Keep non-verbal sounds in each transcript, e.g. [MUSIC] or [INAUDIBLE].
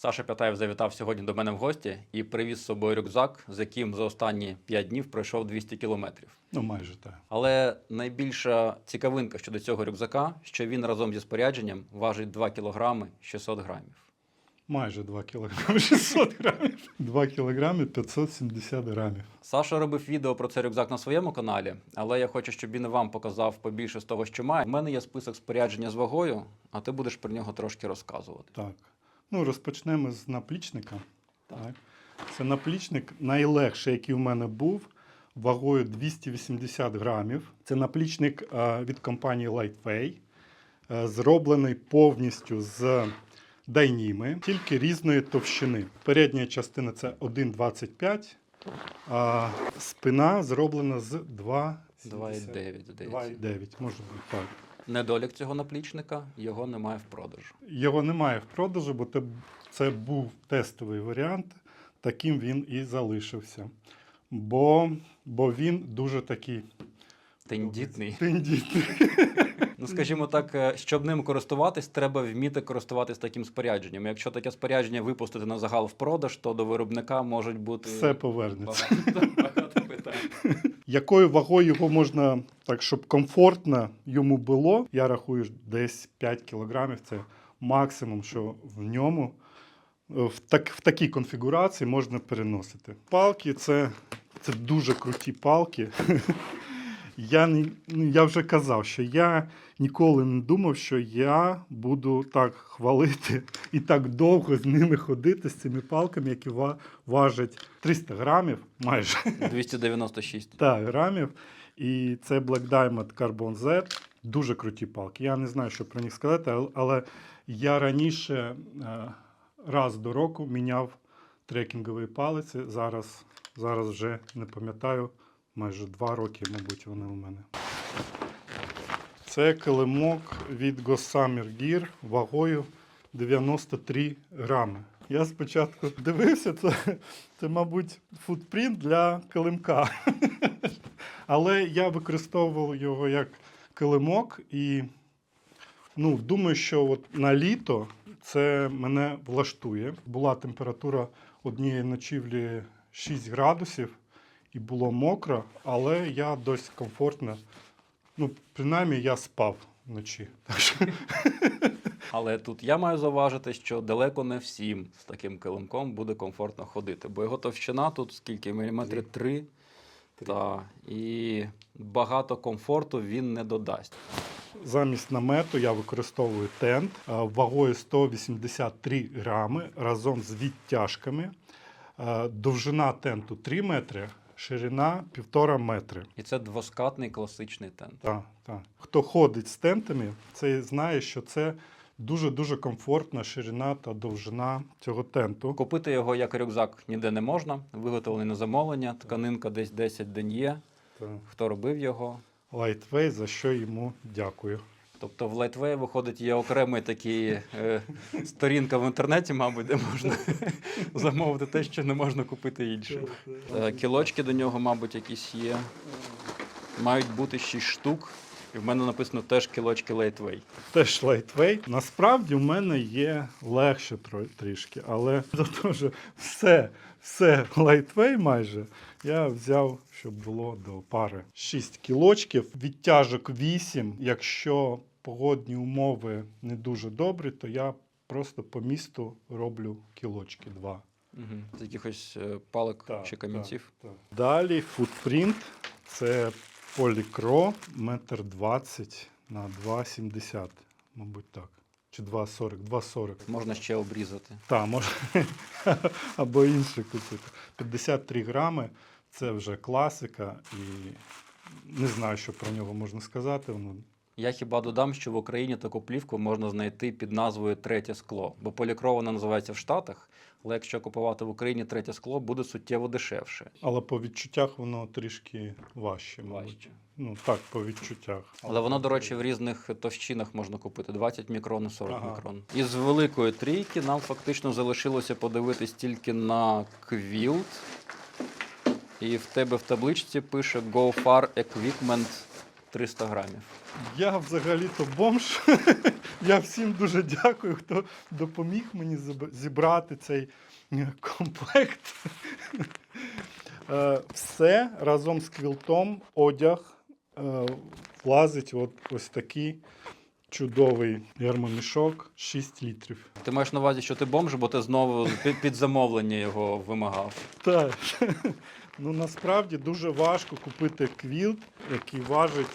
Саша П'ятаєв завітав сьогодні до мене в гості і привіз з собою рюкзак, з яким за останні 5 днів пройшов 200 кілометрів. Ну, майже так. Але найбільша цікавинка щодо цього рюкзака, що він разом зі спорядженням важить 2 кілограми 600 грамів. Майже 2 кілограми [LAUGHS] 600 грамів. 2 кілограми 570 грамів. Саша робив відео про цей рюкзак на своєму каналі, але я хочу, щоб він вам показав побільше з того, що має. У мене є список спорядження з вагою, а ти будеш про нього трошки розказувати. Так. Ну, розпочнемо з наплічника. Так. Це наплічник найлегший, який у мене був, вагою 280 грамів. Це наплічник е, від компанії Lightway, е, зроблений повністю з дайніми, тільки різної товщини. Передня частина це 1,25, а спина зроблена з 2,70. 2,9, 2,9, може бути так. Недолік цього наплічника його немає в продажу. Його немає в продажу, бо це був тестовий варіант. Таким він і залишився. Бо, бо він дуже такий Тендітний. тендітний. [LAUGHS] Ну, скажімо так, е, щоб ним користуватись, треба вміти користуватись таким спорядженням. Якщо таке спорядження випустити на загал в продаж, то до виробника можуть бути Все повернеться. багато, багато питань. Якою вагою його можна, так, щоб комфортно йому було, я рахую десь 5 кілограмів. Це максимум, що в ньому е, в, так, в такій конфігурації можна переносити. Палки це, це дуже круті палки. [LAUGHS] Я, ну, я вже казав, що я ніколи не думав, що я буду так хвалити і так довго з ними ходити, з цими палками, які важать 300 грамів майже. 296. Так, грамів. І це Black Diamond Carbon Z. Дуже круті палки. Я не знаю, що про них сказати, але я раніше е, раз до року міняв трекінгові палиці. Зараз, зараз вже не пам'ятаю, майже два роки, мабуть, вони у мене. Це килимок від Gossamer Gear вагою 93 грами. Я спочатку дивився, це, це мабуть, футпринт для килимка. [LAUGHS] Але я використовував його як килимок і ну, думаю, що от на літо це мене влаштує. Була температура однієї ночівлі 6 градусів і було мокро, але я досить комфортно. Ну, принаймні, я спав вночі. Але тут я маю зауважити, що далеко не всім з таким килимком буде комфортно ходити, бо його товщина тут скільки міліметри? Три. Та, і багато комфорту він не додасть. Замість намету я використовую тент вагою 183 грами разом з відтяжками. Довжина тенту 3 метри, ширина 1,5 метри. І це двоскатний класичний тент. Так, так. Хто ходить з тентами, це знає, що це дуже-дуже комфортна ширина та довжина цього тенту. Купити його як рюкзак ніде не можна, виготовлений на замовлення, тканинка десь 10 день є. Так. Хто робив його? Lightweight, за що йому дякую. Тобто в Lightway виходить є окремий такий е, сторінка в інтернеті, мабуть, де можна [LAUGHS] замовити те, що не можна купити інше. Е, Кілочки до нього, мабуть, якісь є. Мають бути 6 штук. І в мене написано теж кілочки Lightway. Теж лайтвейт. Насправді в мене є легше тро- трішки, але за те, що все, все лайтвей майже я взяв, щоб було до пари 6 кілочків, відтяжок 8. Якщо погодні умови не дуже добрі, то я просто по місту роблю кілочки 2. Угу. З якихось е, палок чи камінців. Так, так. Далі футпринт це полікро метр 20 на 2,70, мабуть так. Чи 2,40, 2,40. Можна ще обрізати. Так, може. [LAUGHS] Або інше купити. 53 грами це вже класика, і не знаю, що про нього можна сказати. Воно Я хіба додам, що в Україні таку плівку можна знайти під назвою третє скло, бо полікрована називається в Штатах, але якщо купувати в Україні третє скло, буде суттєво дешевше. Але по відчуттях воно трішки важче, мабуть. Важче. Ну так, по відчуттях. Але воно, до речі, в різних товщинах можна купити 20 мікрон і 40 Ага. мікрон. Із великої трійки нам фактично залишилося подивитись тільки на квілт. І в тебе в табличці пише Go Far Equipment 300 грамів. Я взагалі-то бомж. [LAUGHS] Я всім дуже дякую, хто допоміг мені зібрати цей е, комплект. [LAUGHS] Е, Все разом з квілтом, одяг е, влазить от ось такий чудовий гермомішок 6 літрів. Ти маєш на увазі, що ти бомж, бо ти знову під замовлення його вимагав. Так. [LAUGHS] Ну насправді дуже важко купити квілт, який важить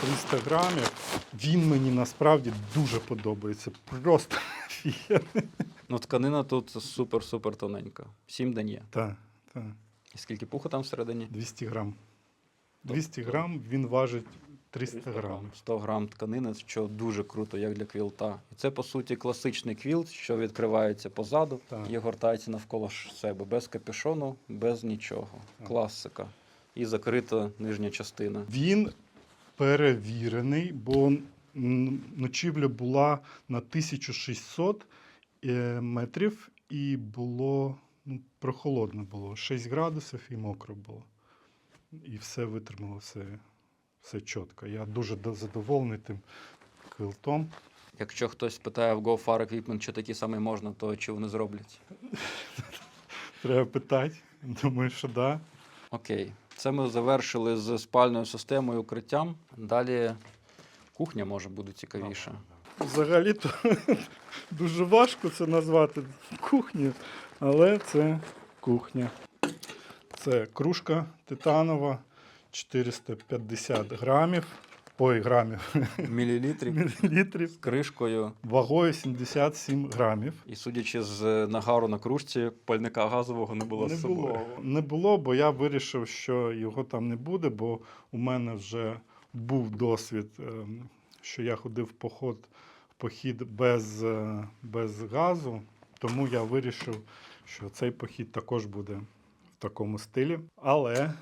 300 грамів. Він мені насправді дуже подобається. Просто [LAUGHS] офігенний. Ну, тканина тут супер-супер тоненька. 7 є. Так, так. І скільки пуху там всередині? 200 грам. 200 грам він важить 300 грамів. 100 грам тканини, що дуже круто, як для квілта. І це, по суті, класичний квілт, що відкривається позаду Так. і гортається навколо себе, без капюшону, без нічого. Так. Класика. І закрита нижня частина. Він перевірений, бо ночівля була на 1600 е, метрів і було ну, прохолодно було. 6 градусів і мокро було. І все витримало, все, все чітко. Я дуже задоволений тим квилтом. Якщо хтось питає в Go Far Equipment, чи такі самі можна, то чи вони зроблять? Треба питати. Думаю, що так. Да. Окей. Це ми завершили з спальною системою укриттям. Далі кухня може буде цікавіше. Взагалі-то [LAUGHS] дуже важко це назвати кухнею, але це кухня. Це кружка титанова 450 грамів. Ой, грамів, [LAUGHS] Мілілітрів мілілітрів. з кришкою. Вагою 77 грамів. І судячи з нагару на кружці, пальника газового не було не з собою. було. Не було, бо я вирішив, що його там не буде, бо у мене вже був досвід, ем, що я ходив в поход, в похід без, е, без газу. Тому я вирішив, що цей похід також буде в такому стилі. Але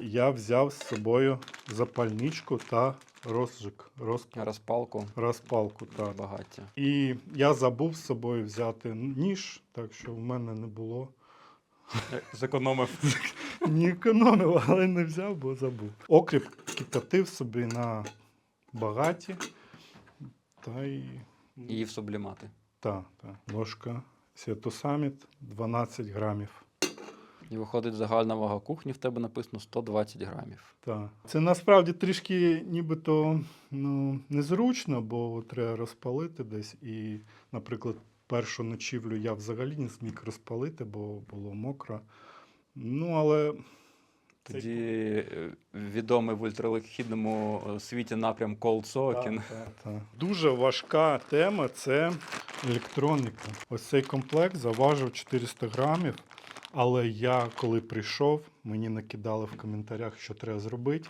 я взяв з собою запальничку та розжиг, розп- Розпалку розпалку. Так. багаття. І я забув з собою взяти ніж, так що в мене не було. Зекономив. [LAUGHS] Не економив, але не взяв, бо забув. Окріп кипятив собі на багаті. Та й Її в сублімати. та, та. ложка Свято 12 грамів. І виходить загальна вага кухні, в тебе написано 120 грамів. Та. Це насправді трішки нібито ну, незручно, бо треба розпалити десь. І, наприклад, першу ночівлю я взагалі не зміг розпалити, бо було мокро. Ну, але Тоді е, відомий в ультралегхідному е, світі напрям Cold. Так, так, так. Дуже важка тема це електроніка. Ось цей комплект заважив 400 грамів. Але я, коли прийшов, мені накидали в коментарях, що треба зробити.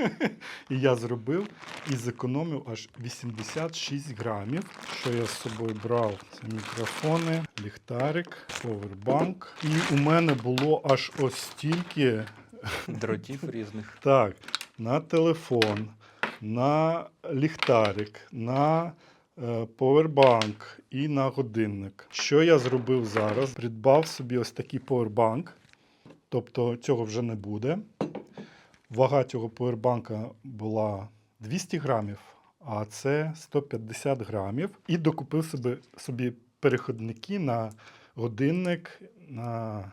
[LAUGHS] і я зробив і зекономив аж 86 грамів. Що я з собою брав? Це мікрофони, ліхтарик, повербанк. І у мене було аж ось стільки [LAUGHS] Дротів різних. так, на телефон, на ліхтарик, на е, повербанк і на годинник. Що я зробив зараз? Придбав собі ось такий повербанк, тобто цього вже не буде. Вага цього повербанка була 200 грамів, а це 150 грамів. І докупив собі, собі переходники на годинник, на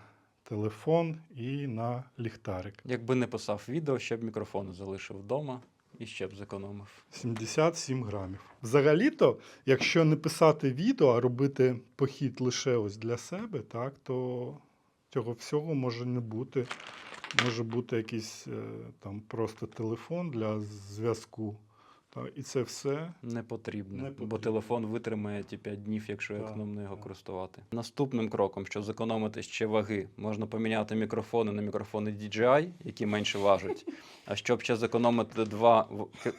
телефон і на ліхтарик. Якби не писав відео, ще б мікрофон залишив вдома і ще б зекономив. 77 грамів. Взагалі-то, якщо не писати відео, а робити похід лише ось для себе, так, то цього всього може не бути. Може бути якийсь е, там просто телефон для зв'язку. І це все. Не потрібно, Не бо телефон витримає ті 5 днів, якщо Так, економно його так. користувати. Наступним кроком, щоб зекономити ще ваги, можна поміняти мікрофони на мікрофони DJI, які менше важать. А щоб ще зекономити 2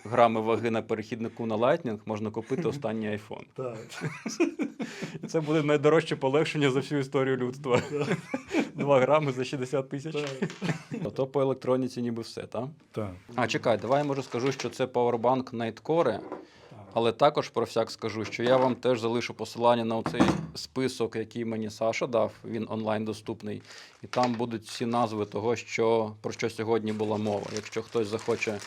грами ваги на перехіднику на Lightning, можна купити останній iPhone. Так. І це буде найдорожче полегшення за всю історію людства. 2 грами за 60 тисяч. Ото по електроніці ніби все, так? так. А чекай, давай я може скажу, що це Powerbank Nightcore, але також про всяк скажу, що я вам теж залишу посилання на цей список, який мені Саша дав. Він онлайн доступний. І там будуть всі назви того, що, про що сьогодні була мова. Якщо хтось захоче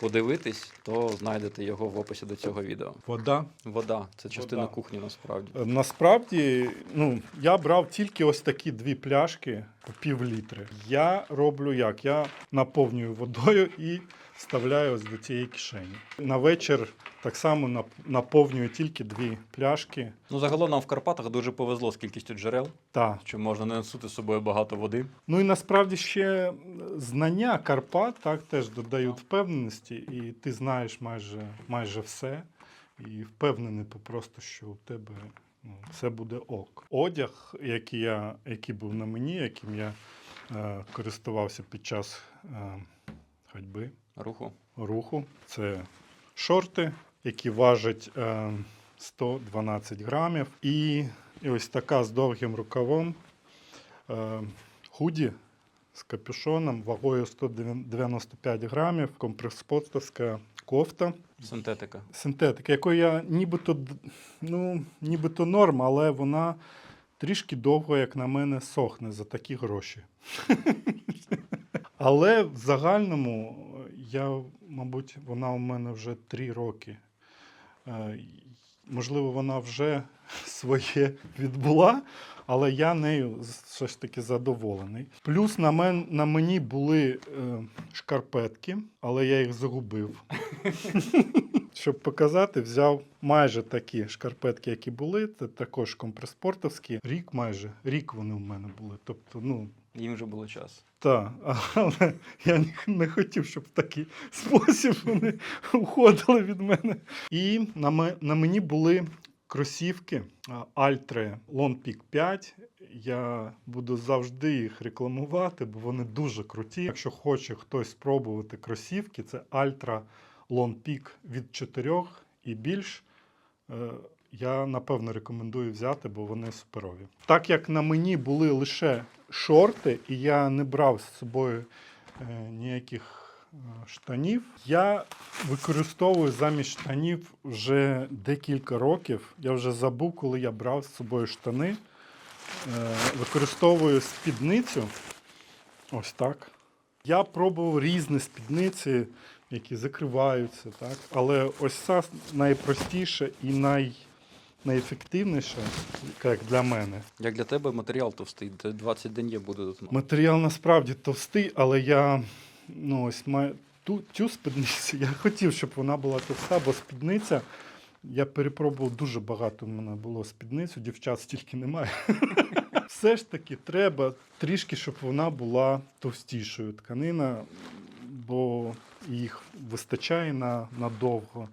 подивитись, то знайдете його в описі до цього відео. Вода. Вода це частина Вода. кухні насправді. Е, Насправді, ну, я брав тільки ось такі дві пляшки по пів літри. Я роблю як? Я наповнюю водою і вставляю ось до цієї кишені. На вечір так само наповнюю тільки дві пляшки. Ну, загалом нам в Карпатах дуже повезло з кількістю джерел, Та. що можна не носити з собою багато води. Ну і насправді ще знання Карпат так теж додають впевненості, і ти знаєш майже, майже все. І впевнений просто, що у тебе ну, все буде ок. Одяг, який, я, який був на мені, яким я е, користувався під час е, ходьби, Руху. руху, це шорти, які важать е, 112 грамів, і, ось така з довгим рукавом е, худі з капюшоном вагою 195 грамів, компреспортовська кофта. Синтетика. Синтетика, якої я нібито, ну, нібито норм, але вона трішки довго, як на мене, сохне за такі гроші. [LAUGHS] Але в загальному я, мабуть, вона у мене вже три роки. Е, Можливо, вона вже [LAUGHS] своє відбула, але я нею все ж таки задоволений. Плюс на, мен, на мені були е, шкарпетки, але я їх загубив. [LAUGHS] Щоб показати, взяв майже такі шкарпетки, які були. Це також компреспортовські. Рік майже, рік вони у мене були. Тобто, ну, Їм вже було час. так, але я не, хотів, щоб в такий спосіб вони уходили від мене. І на, ме- на мені були кросівки Альтре Peak 5. Я буду завжди їх рекламувати, бо вони дуже круті. Якщо хоче хтось спробувати кросівки, це Альтра Peak від 4 і більш. Я напевно рекомендую взяти, бо вони суперові. Так як на мені були лише шорти, і я не брав з собою е, ніяких е, штанів, я використовую замість штанів вже декілька років. Я вже забув, коли я брав з собою штани. Е, Використовую спідницю. Ось так. Я пробував різні спідниці, які закриваються, так? але ось ця найпростіша і най, найефективніша, як для мене. Як для тебе матеріал товстий, 20 день є буде тут. Матеріал насправді товстий, але я ну, ось маю ту, цю спідницю. Я хотів, щоб вона була товста, бо спідниця. Я перепробував дуже багато. У мене було спідниць, у дівчат стільки немає. [LAUGHS] Все ж таки треба трішки, щоб вона була товстішою тканина, бо їх вистачає на, надовго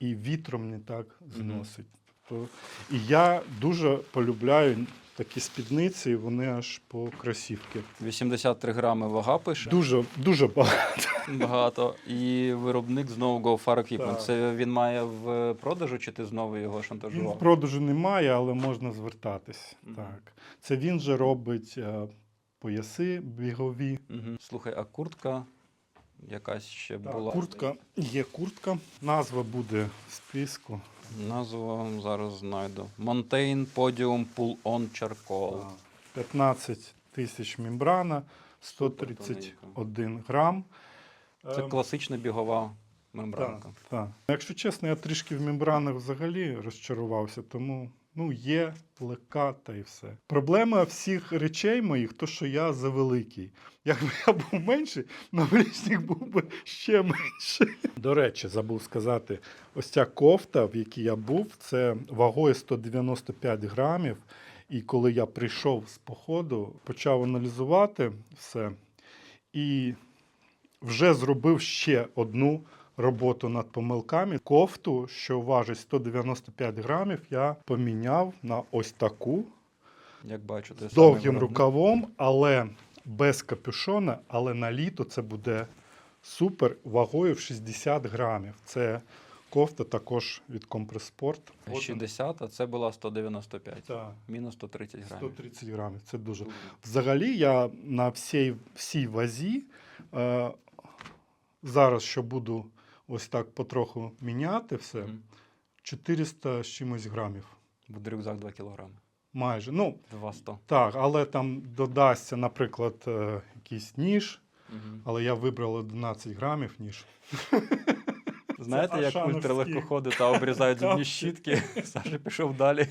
і вітром не так зносить. То, і я дуже полюбляю такі спідниці, вони аж по кросівки. 83 грами вага пише. Дуже, дуже багато. Багато. І виробник знову Go Far Equipment. Так. Це він має в продажу, чи ти знову його Він в шантажував? продажу немає, але можна звертатись. Мгм. Так. Це він же робить е, пояси бігові. Угу. Слухай, а куртка якась ще Так, була. Куртка є куртка. Назва буде в списку. Назву вам зараз знайду. Montaigne Podium Pull On Charcoal. 15 тисяч мембрана, 131 грам. Це Ем, класична бігова мембранка. Так, так. Якщо чесно, я трішки в мембранах взагалі розчарувався, тому ну, є легка та і все. Проблема всіх речей моїх, то що я завеликий. Якби я був менший, навлічник був би ще менший. До речі, забув сказати, ось ця кофта, в якій я був, це вагою 195 грамів. І коли я прийшов з походу, почав аналізувати все і вже зробив ще одну роботу над помилками. Кофту, що важить 195 грамів, я поміняв на ось таку Як бачу, ти з довгим рукавом. але без капюшона, але на літо це буде супер вагою в 60 грамів. Це кофта також від Компреспорт. От 60, а це була 195. Так, Мінус 130 грамів. 130 грамів. Це дуже. Взагалі, я на всій, всій вазі е, зараз, що буду ось так потроху міняти все, Мгм. 400 з чимось грамів. Буде рюкзак 2 кілограми. Майже. Ну, 200. так, але там додасться, наприклад, е, якийсь ніж, але я вибрав 11 грамів, ніж. [LAUGHS] Знаєте, як ультралегкоходи та обрізають зубні щітки? [LAUGHS] Саша пішов далі Так,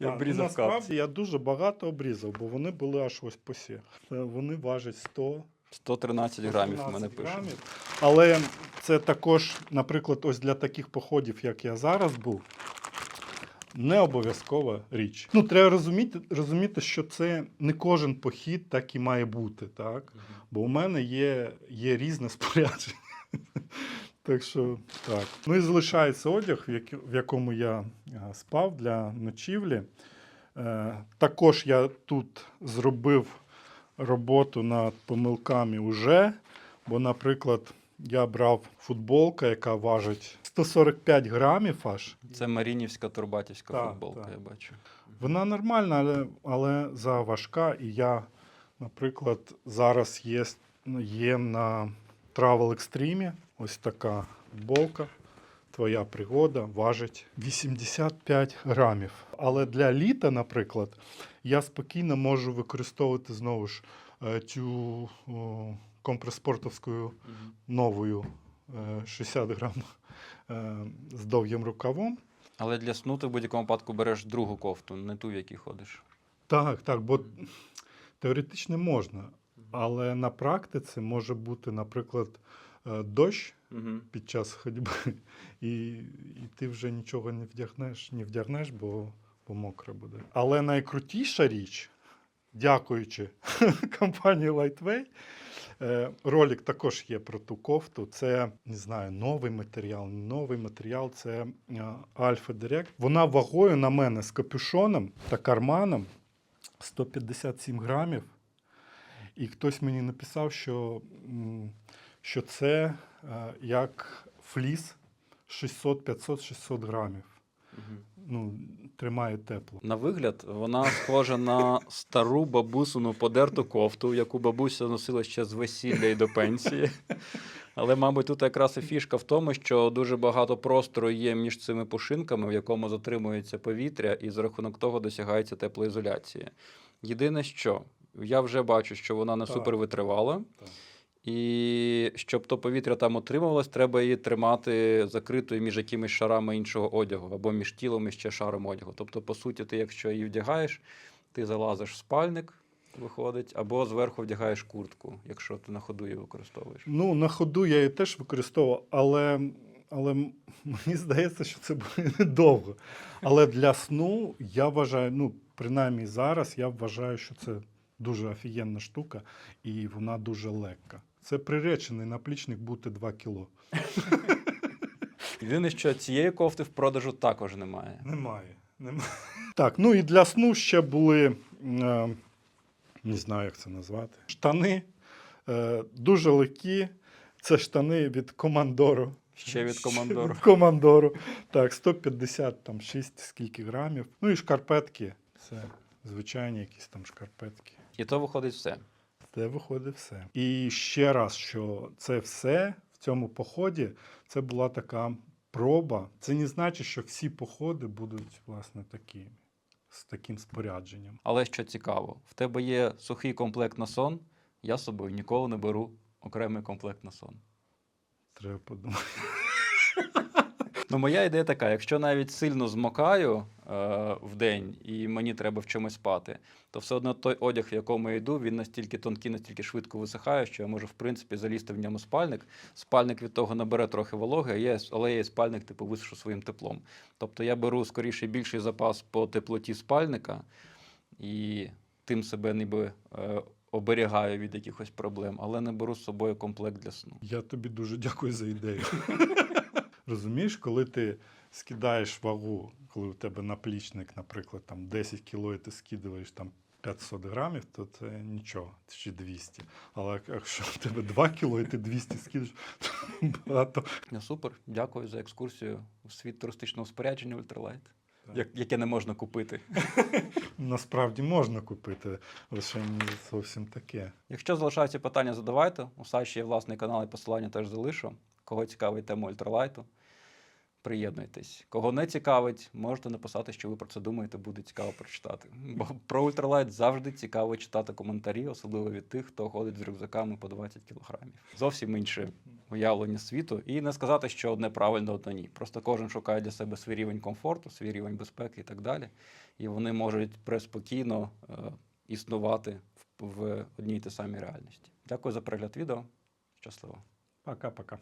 ну, обрізав насправді капці. я дуже багато обрізав, бо вони були аж ось посі. Е, Вони важать 100 113 грамів 113 мене пише. Але це також, наприклад, ось для таких походів, як я зараз був, не обов'язкова річ. Ну, треба розуміти, розуміти, що це не кожен похід так і має бути, так? Бо у мене є, є різне [LAUGHS] спорядження. Так що так. Ну і залишається одяг, в, якому я е, спав для ночівлі. Е, також я тут зробив роботу над помилками уже. Бо, наприклад, я брав футболка, яка важить 145 грамів аж. Це Марінівська турбатівська Так, футболка, так. я бачу. Вона нормальна, але, але заважка. І я, наприклад, зараз є, є на Travel Extreme ось така футболка. Твоя пригода важить 85 грамів. Але для літа, наприклад, я спокійно можу використовувати знову ж е, цю о, компреспортовську новою е, 60 грам е, з довгим рукавом. Але для сну ти в будь-якому випадку береш другу кофту, не ту, в якій ходиш. Так, так, бо теоретично можна, але на практиці може бути, наприклад, е, дощ Угу. під час ходьби, [LAUGHS] і, і ти вже нічого не вдягнеш, не вдягнеш, бо, бо мокре буде. Але найкрутіша річ, дякуючи [LAUGHS] компанії Lightway, е, ролик також є про ту кофту. Це не знаю, новий матеріал. Новий матеріал це е, Alpha Direct. Вона вагою на мене з капюшоном та карманом 157 грамів. І хтось мені написав, що, що це е, як фліс 600, 500, 600 грамів. Ну, тримає тепло. На вигляд, вона схожа на стару бабусину подерту кофту, яку бабуся носила ще з весілля і до пенсії. Але, мабуть, тут якраз і фішка в тому, що дуже багато простору є між цими пушинками, в якому затримується повітря, і за рахунок того досягається теплоізоляція. Єдине, що я вже бачу, що вона не Так. супервитривала. Так. І щоб то повітря там утримувалось, треба її тримати закритою між якимись шарами іншого одягу або між тілом і ще шаром одягу. Тобто, по суті, ти, якщо її вдягаєш, ти залазиш в спальник, виходить, або зверху вдягаєш куртку, якщо ти на ходу її використовуєш. Ну, на ходу я її теж використовував, але, але мені здається, що це буде недовго. Але для сну я вважаю, ну, принаймні зараз, я вважаю, що це дуже офігенна штука і вона дуже легка. Це приречений наплічник бути 2 кіло. Єдине, що цієї кофти в продажу також немає. Немає. Немає. Так, ну і для сну ще були, е, не знаю, як це назвати, штани е, дуже легкі. Це штани від командору. Ще від командору. Від командору. Так, 156 скільки грамів. Ну і шкарпетки. Це звичайні якісь там шкарпетки. І то виходить все. Це виходить все. І ще раз, що це все в цьому поході це була така проба. Це не значить, що всі походи будуть власне такі, з таким спорядженням. Але що цікаво, в тебе є сухий комплект на сон. Я з собою ніколи не беру окремий комплект на сон. Треба подумати. [LAUGHS] Ну, моя ідея така: якщо навіть сильно змокаю е, в день і мені треба в чомусь спати, то все одно той одяг, в якому я йду, він настільки тонкий, настільки швидко висихає, що я можу, в принципі, залізти в ньому спальник. Спальник від того набере трохи вологи, але я спальник типу висушу своїм теплом. Тобто я беру скоріше більший запас по теплоті спальника і тим себе ніби е, оберігаю від якихось проблем, але не беру з собою комплект для сну. Я тобі дуже дякую за ідею. [LAUGHS] Розумієш, коли ти скидаєш вагу, коли у тебе наплічник, наприклад, там 10 кіло, і ти скидаєш там 500 грамів, то це нічого, чи 200. Але якщо у тебе 2 кіло і ти 200 скидаєш, то багато. Ну, супер, дякую за екскурсію в світ туристичного спорядження Ультралайт, як, яке не можна купити. [LAUGHS] Насправді можна купити, лише не зовсім таке. Якщо залишаються питання, задавайте. У Саші є власний канал і посилання теж залишу. Кого цікавить тема ультралайту. Приєднуйтесь. Кого не цікавить, можете написати, що ви про це думаєте, буде цікаво прочитати. Бо про ультралайт завжди цікаво читати коментарі, особливо від тих, хто ходить з рюкзаками по 20 кілограмів. Зовсім інше уявлення світу. І не сказати, що одне правильно, одне ні. Просто кожен шукає для себе свій рівень комфорту, свій рівень безпеки і так далі. І вони можуть преспокійно е, існувати в, в одній й тій самій реальності. Дякую за перегляд відео. Щасливо. Пока-пока.